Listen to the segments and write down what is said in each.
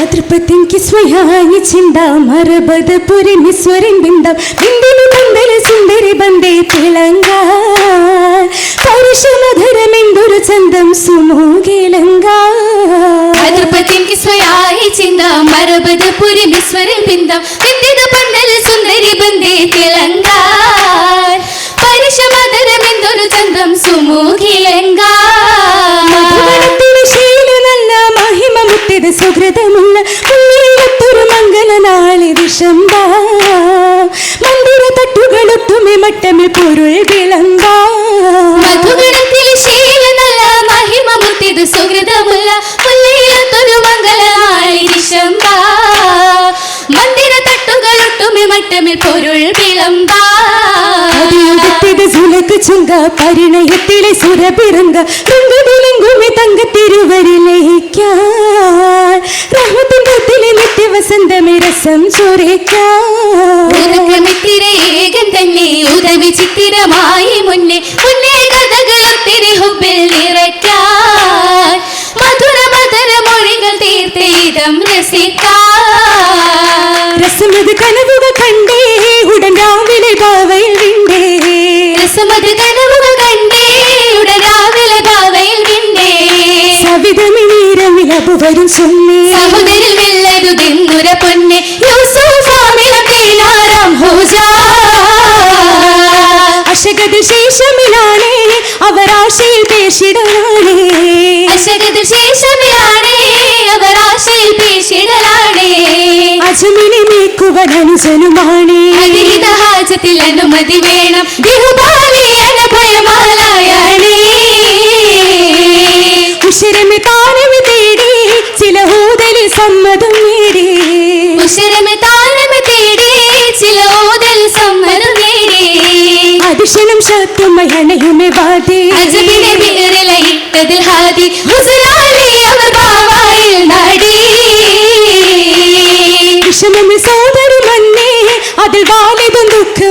ಆತೃಪತಿಂಕಿ ಸ್ವಯಾನಿ ಚಿಂದ ಮರಬದ ಪುರಿ ನಿಸ್ವರಿನ್ ಬಿಂದ ಬಿಂದಿನಿ ಬಂದಲೆ ಸುಂದರಿ ಬಂದೆ ತಿಳಂಗ ಪರುಷಮಧರ ಮೆಂದುರು ಚಂದಂ ಸುಮೋಗೆಲಂಗ ಛತ್ರಪತಿಂಕಿ ಸ್ವಯಾಯಿ ಚಿಂದ ಮರಬದ ಪುರಿ ನಿಸ್ವರಿಲ್ ಬಿಂದ ಬಿಂದಿದ ಬಂದಲ್ ಸುಂದರಿ ಬಂದೆ ತೆಲಂಗ ಪರಿಶಮದರ ಮೆಂದೊಲು ಚಂದಂ ಸುಮೂಗಿಲಂಗ Shamba. ചുങ്ക പരിണയത്തിലെ സുരപിറങ്ക രംഗവിലങ്കുമി തങ്ക തിരുവരിലേക്കാൻ റഹത്തിലെ നിത്യവസന്തമേ രസം തന്നെ ഉദവി ചിത്തിരമായി മുന്നേ മുന്നേ കഥകളൊത്തിരി ഹുബിൽ ചൊന്നേ സമുദ്രിൽ വെള്ളരുതിന്നുര പൊന്നെ അശകത് ശേഷമിലാണേ അവരാശയിൽ പേശിടലാണേ. അശകത് ശേഷമിലാണേ അവർ ആശയിൽ പേശിടലാണേ. അജമിനെ നീക്കുവൻ അനുജനുമാണേ. അഗീത ഹാജത്തിൽ അനുമതി വേണം. ബിഹുബാലി അനഭയമാലായാണേ ഉശരമെ സമ്മതം നേടി. ഉശരമെ താരമെ തേടി. ചില ഓതൽ സമ്മതം നേടി. അതിശനം ശത്രുമയണയുമെ വാദേ അജബിനെ വിരലയിട്ടതിൽ ഹാദി. ഹുസലാലി അവർ ഭാവായിൽ നാടി. വിഷമമെ സോദരമന്നേ അതിൽ വാലിതും ദുഃഖമിൽ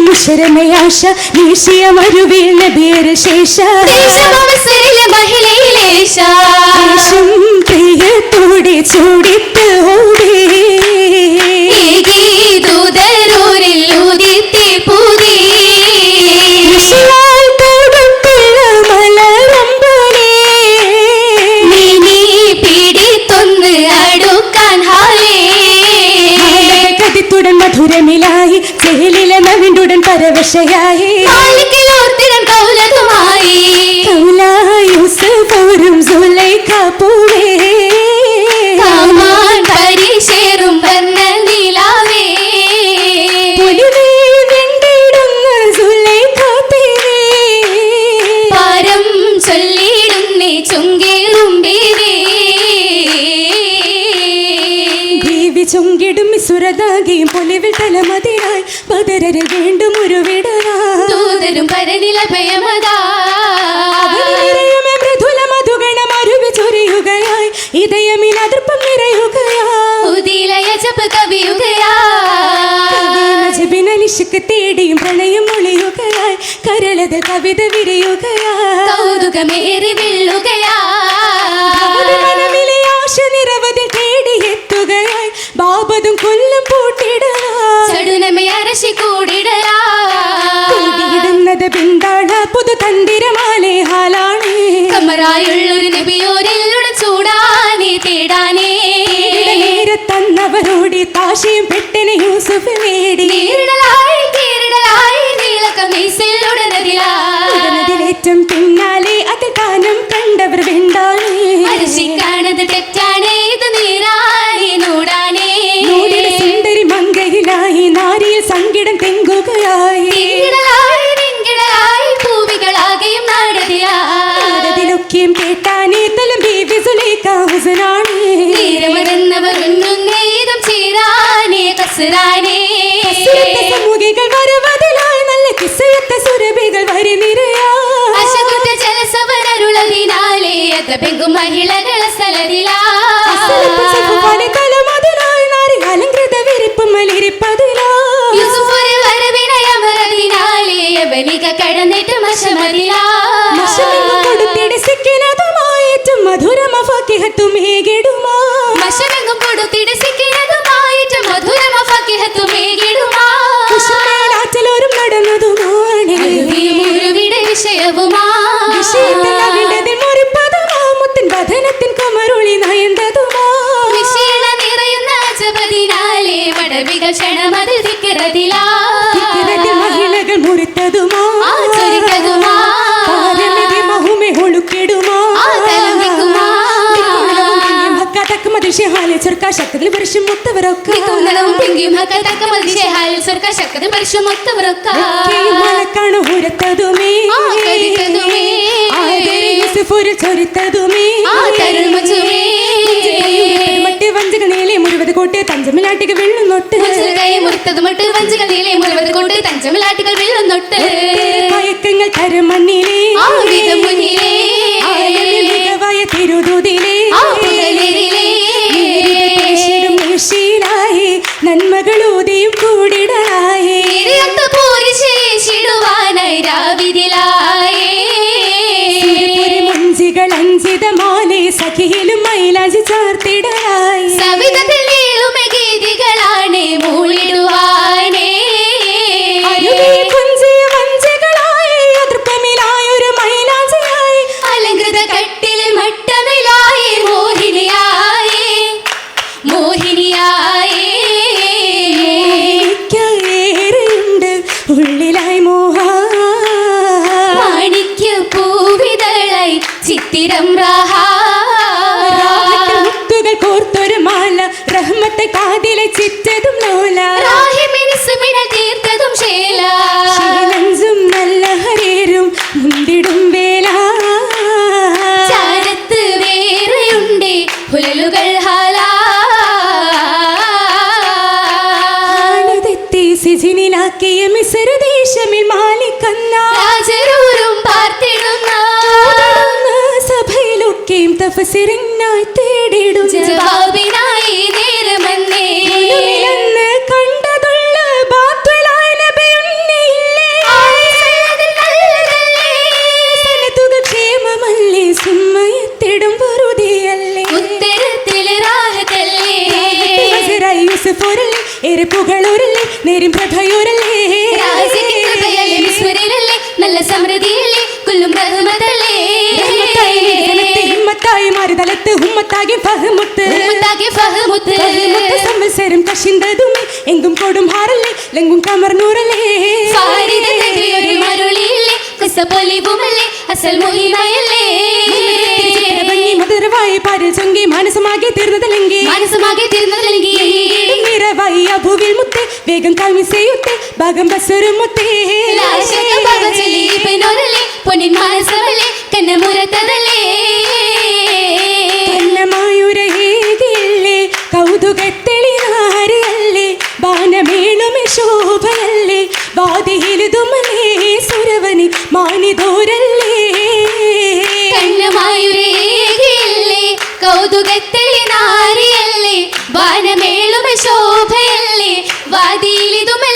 മുഷരമയാശ മരുവിൽ ശേഷ പ്രിയത്തോടെ ചൂടിത്ത് ചുങ്കിടും സുരതാകിയും പൊലിവിൽ തലമതിയായി പതരരിൽ വീണ്ടും ഒരു വിടരാ ദൂതരും പരനില ഭയമതാ നിറയുമേ മൃദുല മധുഗണം അരുവി ചൊരിയുകയായി. ഇതയമിൻ അതിർപ്പം നിറയുകയായി. ഉദിലയ ജപ കവിയുകയാ. നജിബിനലിശക്ക് തേടിയും പ്രണയം ഒളിയുകയായി. കരളത് കവിത വിരിയുകയായി. കൗതുകമേറി ആശ നിരവധി തേടിയെത്തുകയായി ബാബതും കൊല്ലം പൂട്ടിടലായി. ചടുനമേ അരശി നേരത്തന്നവരോടി പെട്ടെന്ന് യൂസഫ് നേടി. നീരിടലായി ഉടനതിലാ ഉടനതിലേറ്റം പിന്നാലെ അത് കാനം കണ്ടവർ വെണ്ടാണേ അരശിക്കാണത് തെറ്റാണേ ഇത് നീരാണേ നൂടാനേ നോടിന് സുന്ദരി മങ്കയിലായി നാരിയിൽ സങ്കിടം തെങ്കുകയായി മധുരമഫാക്കിഹത്തുമേകിടുമാ മശമെങ്കും കൊടുത്തിട് സിക്കിനതുമായിട്ട് മധുരമ ഫക്കിഹത്തുമേകിടുമാ കുശമേലാറ്റലോരും നടന്നതുമാണ്. മുരുവിടെ വിഷയവുമാ. വിഷയത്തിൽ അവിടതിൽ മുറിപ്പതുമാ. മുത്തിൻ വധനത്തിൻ കമറുളി നയന്തതുമാ. വിഷീണ നിറയുന്ന ജപതിനാലേ വടവികൾ ക്ഷണമതിൽ ദിക്കറതിലാ മറ്റേ വഞ്ചക നീലെ മുഴുവത് കോട്ടെ തഞ്ചമിലാട്ടിക വെള്ളുന്നൊട്ട് മുച്ചിൽ കൈ മുറിത്തതുമൊട്ട് വഞ്ചകൾ നീളെ മുഴുവത് കൊണ്ട് തഞ്ചമിലാട്ടികൾ കരമണ്ണിലേ ആ വിധം മുന്നിലേ. விடலாம் സിജിനിലാക്കിയ മിസർ ദേശമിൽ മാലിക്കന്ന രാജരൂരും പാർത്തിടുന്ന സഭയിലൊക്കെയും തപസിറിനായി തേടിടും ജവാബിനായി ഏറെ പുകളൂരല്ലേ നേരും വിസ്മരല്ലേ നല്ല സമൃദ്ധിയല്ലേ കൊല്ലും ബഹുമതല്ലേ? ഹിമ്മത്തായി മാറി തലത്ത് ഉമ്മത്താകെ ഫഹമുത്ത്. ഉമ്മത്താകെ ഫഹമുത്ത്. ഫഹമുത്ത് സംവത്സരം കശിന്തതും എങ്കും കൊടും ഹാറല്ലേ ലെങ്കും കമർനൂറല്ലേ ഫാരിദ തദ്വിയൊരു മരുളിയില്ലേ കുസപ്പൊലിവുമല്ലേ അസൽ മുഹിമയല്ലേ? മധുരവായി പാരിൽ ചൊങ്കി മാനസമാകെ തീർന്നതല്ലെങ്കിൽ. മാനസമാകെ തീർന്നതല്ലെങ്കിൽ. നിറവായി മുത്തേ വേഗം കാമിസയുത്തേ ഭാഗം ബസ്സൊരു മുത്തേ. പൊന്നിൻ മനസ്സവല്ലേ കന്നമുരത്തതല്ലേ? ശോഭയല്ലേ സുരവനി മാനിതോരല്ലേ. വാനമേളുമ ശോഭയല്ലേ വാതിയിലിതുമല്ലേ